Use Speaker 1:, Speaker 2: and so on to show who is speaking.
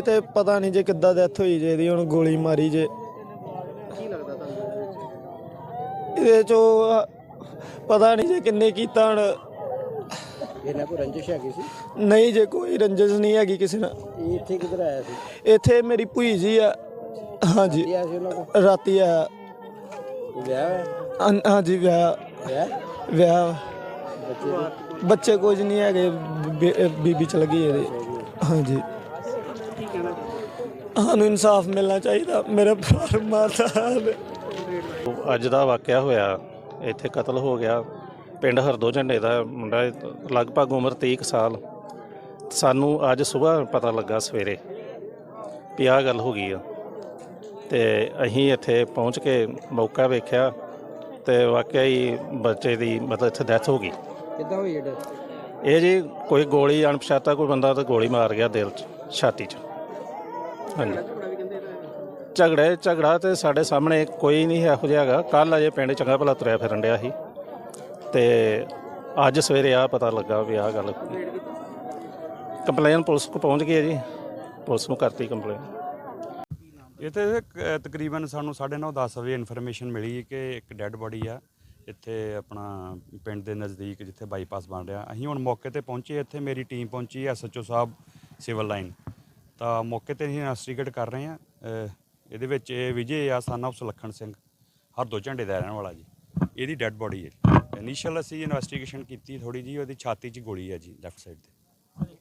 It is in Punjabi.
Speaker 1: ਇਹ ਤੇ ਪਤਾ ਨਹੀਂ ਜੇ ਕਿੱਦਾਂ ਡੈਥ ਹੋਈ ਜੇ ਇਹਦੀ ਹੁਣ ਗੋਲੀ ਮਾਰੀ ਜੇ।
Speaker 2: ਕੀ ਲੱਗਦਾ ਤੁਹਾਨੂੰ?
Speaker 1: ਇਹਦੇ ਚੋਂ ਪਤਾ ਨਹੀਂ ਜੇ ਕਿੰਨੇ ਕੀਤਾ ਹੁਣ।
Speaker 2: ਇਹਨਾਂ ਕੋ ਰੰਜਿਸ਼ ਹੈਗੀ ਸੀ?
Speaker 1: ਨਹੀਂ ਜੇ ਕੋਈ ਰੰਜਿਸ਼ ਨਹੀਂ ਹੈਗੀ ਕਿਸੇ ਨਾਲ।
Speaker 2: ਇਹ ਇੱਥੇ ਕਿੱਧਰ ਆਇਆ ਸੀ?
Speaker 1: ਇੱਥੇ ਮੇਰੀ ਭੂਈ ਜੀ ਆ। ਹਾਂਜੀ।
Speaker 2: ਕੀ ਆਇਆ ਸੀ ਉਹਨਾਂ ਕੋ
Speaker 1: ਰਾਤੀ ਆ
Speaker 2: ਵਿਆਹ ਹੈ
Speaker 1: ਹਾਂ- ਹਾਂਜੀ ਵਿਆਹ।
Speaker 2: ਵਿਆਹ?
Speaker 1: ਵਿਆਹ।
Speaker 2: ਬੱਚੇ ਦੀ
Speaker 1: ਬੱਚੇ ਕੁਝ ਨਹੀਂ ਹੈਗੇ ਬੇ- ਬੀਬੀ ਚਲ ਗਈ ਇਹਦੇ। ਹਾਂਜੀ। ਸਾਨੂੰ ਇਨਸਾਫ ਮਿਲਣਾ ਚਾਹੀਦਾ ਮੇਰੇ ਭਰਾ ਹੈ
Speaker 3: ਅੱਜ ਦਾ ਵਾਕਿਆ ਹੋਇਆ ਇੱਥੇ ਕਤਲ ਹੋ ਗਿਆ। ਪਿੰਡ ਹਰਦੋ ਝੰਡੇ ਦਾ ਮੁੰਡਾ ਲਗਭਗ ਉਮਰ 30 ਕੁ ਸਾਲ। ਸਾਨੂੰ ਅੱਜ ਸਵੇਰ ਪਤਾ ਲੱਗਾ ਸਵੇਰੇ ਵੀ ਆਹ ਗੱਲ ਹੋ ਗਈ ਆ। ਤੇ ਅਸੀਂ ਇੱਥੇ ਪਹੁੰਚ ਕੇ ਮੌਕਾ ਵੇਖਿਆ ਤੇ ਵਾਕਿਆ ਹੀ ਬੱਚੇ ਦੀ ਮਤਲਬ ਇੱਥੇ ਡੈਥ ਹੋ ਗਈ।
Speaker 2: ਕਿੱਦਾਂ ਹੋਈ ਇਹ
Speaker 3: ਜੀ ਕੋਈ ਗੋਲੀ ਅਣਪਛਾਤਾ ਕੋਈ ਬੰਦਾ ਤੇ ਗੋਲੀ ਮਾਰ ਗਿਆ ਦਿਲ 'ਚ ਛਾਤੀ 'ਚ। ਝਗੜੇ ਝਗੜਾ ਤੇ ਸਾਡੇ ਸਾਹਮਣੇ ਕੋਈ ਨਹੀਂ ਇਹੋ ਜਿਹਾ ਹੈਗਾ। ਕੱਲ ਅਜੇ ਪਿੰਡ ਚੰਗਾ ਭਲਾ ਤੁਰਿਆ ਫਿਰਨ ਡਿਆ ਸੀ। ਤੇ ਅੱਜ ਸਵੇਰੇ ਆ ਪਤਾ ਲੱਗਾ ਵੀ ਆਹ ਗੱਲ ਕੰਪਲੇਨ ਪੁਲਿਸ ਕੋ ਪਹੁੰਚ ਗਈ ਹੈ ਜੀ। ਪੁਲਿਸ ਨੂੰ ਕਰਤੀ ਕੰਪਲੇਨ
Speaker 4: ਅ, ਤਕਰੀਬਨ ਸਾਨੂੰ 9:30 10 ਵਜੇ ਇਨਫੋਰਮੇਸ਼ਨ ਮਿਲੀ ਕਿ ਇੱਕ ਡੈੱਡ ਬੋਡੀ ਆ। ਇੱਥੇ ਆਪਣਾ ਪਿੰਡ ਦੇ ਨਜ਼ਦੀਕ ਜਿੱਥੇ ਬਾਈਪਾਸ ਬਣ ਰਿਹਾ। ਅਸੀਂ ਹੁਣ ਮੌਕੇ ਤੇ ਪਹੁੰਚੇ। ਇੱਥੇ ਮੇਰੀ ਟੀਮ ਪਹੁੰਚੀ ਐਸਐਚਓ ਸਾਹਿਬ ਸਿਵਲ ਲਾਈਨ ਤਾਂ ਮੌਕੇ ਤੇ ਅਸੀਂ ਇਨਵੈਸਟੀਗੇਟ ਕਰ ਰਹੇ ਹਾਂ ਇਹਦੇ ਵਿੱਚ ਇਹ ਵਿਜੇ ਆ ਸਨ of ਸੁਲੱਖਣ ਸਿੰਘ, ਹਰ ਦੋ ਝੰਡੇ ਦਾ ਰਹਿਣ ਵਾਲਾ ਜੀ। ਇਹਦੀ ਡੈੱਡ ਬੋਡੀ ਹੈ। ਇਨੀਸ਼ੀਅਲ ਅਸੀਂ ਇਨਵੈਸਟੀਗੇਸ਼ਨ ਕੀਤੀ ਥੋੜੀ ਜੀ ਉਹਦੀ ਛਾਤੀ 'ਚ ਗੋਲੀ ਹੈ ਜੀ ਲੈਫਟ ਸਾਈਡ ਤੇ।